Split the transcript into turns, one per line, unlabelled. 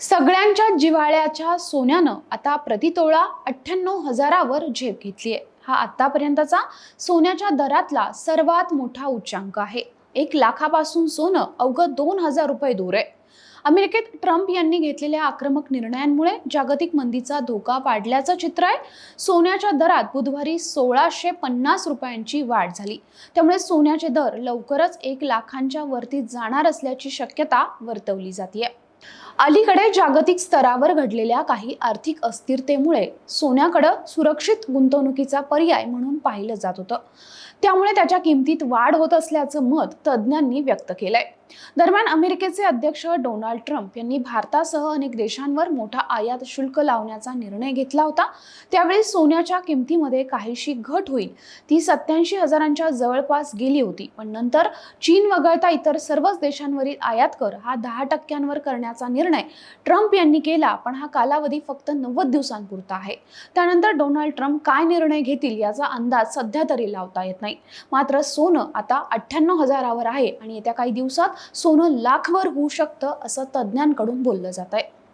सगळ्यांच्या जिव्हाळ्याच्या सोन्यानं आता प्रतितोळा अठ्ठ्याण्णव हजारावर झेप घेतली आहे हा आतापर्यंतचा सोन्याच्या दरातला सर्वात मोठा उच्चांक आहे. एक लाखापासून सोनं अवघं दोन हजार रुपये दूर आहे. अमेरिकेत ट्रम्प यांनी घेतलेल्या आक्रमक निर्णयांमुळे जागतिक मंदीचा धोका वाढल्याचं चित्र आहे. सोन्याच्या दरात बुधवारी सोळाशे पन्नास रुपयांची वाढ झाली. त्यामुळे सोन्याचे दर लवकरच एक लाखांच्या वरती जाणार असल्याची शक्यता वर्तवली जाते अलीकडे जागतिक स्तरावर घडलेल्या काही आर्थिक अस्थिरतेमुळे सोन्याकडं सुरक्षित गुंतवणुकीचा पर्याय म्हणून पाहिलं जात होतं. त्यामुळे त्याच्या किमतीत वाढ होत असल्याचं मत तज्ज्ञांनी व्यक्त केलंय. दरम्यान अमेरिकेचे अध्यक्ष डोनाल्ड ट्रम्प यांनी भारतासह अनेक देशांवर मोठा आयात शुल्क लावण्याचा निर्णय घेतला होता. त्यावेळी सोन्याच्या किमतीमध्ये काहीशी घट होईल. ती सत्याऐंशी हजारांच्या जवळपास गेली होती. पण नंतर चीन वगळता इतर सर्वच देशांवरील आयात कर हा दहा टक्क्यांवर करण्याचा निर्णय ट्रम्प यांनी केला पण हा कालावधी फक्त नव्वद दिवसांपुरता आहे. त्यानंतर डोनाल्ड ट्रम्प काय निर्णय घेतील याचा अंदाज सध्या तरी लावता येत नाही. मात्र सोनं आता अठ्ठ्याण्णव हजारावर आहे आणि येत्या काही दिवसात सोनं लाखवर होऊ शकतं असं तज्ज्ञांकडून बोललं जात आहे.